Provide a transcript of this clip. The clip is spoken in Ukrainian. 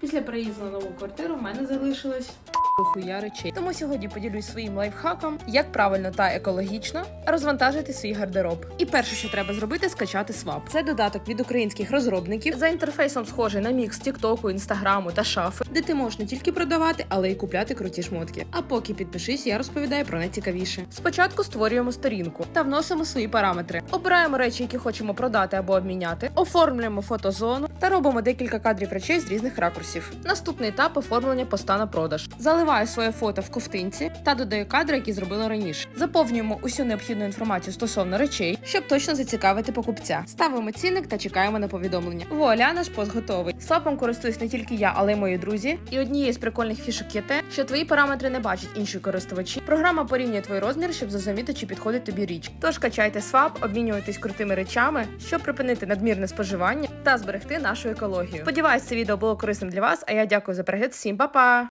Після переїзду на нову квартиру в мене залишилось хуя речей. Тому сьогодні поділюсь своїм лайфхаком, як правильно та екологічно розвантажити свій гардероб. І перше, що треба зробити, скачати Swap. Це додаток від українських розробників за інтерфейсом схожий на мікс Тіктоку, Інстаграму та шафи, де ти можеш не тільки продавати, але й купляти круті шмотки. А поки підпишись, я розповідаю про найцікавіше. Спочатку створюємо сторінку та вносимо свої параметри. Обираємо речі, які хочемо продати або обміняти, оформлюємо фотозону та робимо декілька кадрів речей з різних ракурсів. Наступний етап оформлення поста на продаж. Заливаю своє фото в ковтинці та додаю кадри, які зробила раніше. Заповнюємо усю необхідну інформацію стосовно речей, щоб точно зацікавити покупця. Ставимо цінник та чекаємо на повідомлення. Вуаля, наш пост готовий. Слапом користуюсь не тільки я, але й мої друзі. І однією з прикольних фішок є те, що твої параметри не бачать інші користувачі. Програма порівнює твій розмір, щоб зрозуміти, чи підходить тобі річ. Тож качайте свап, обмінюйтесь крутими речами, щоб припинити надмірне споживання та зберегти нашу екологію. Сподіваюсь, це відео було корисним для вас. А я дякую за перегляд. Всім па-па!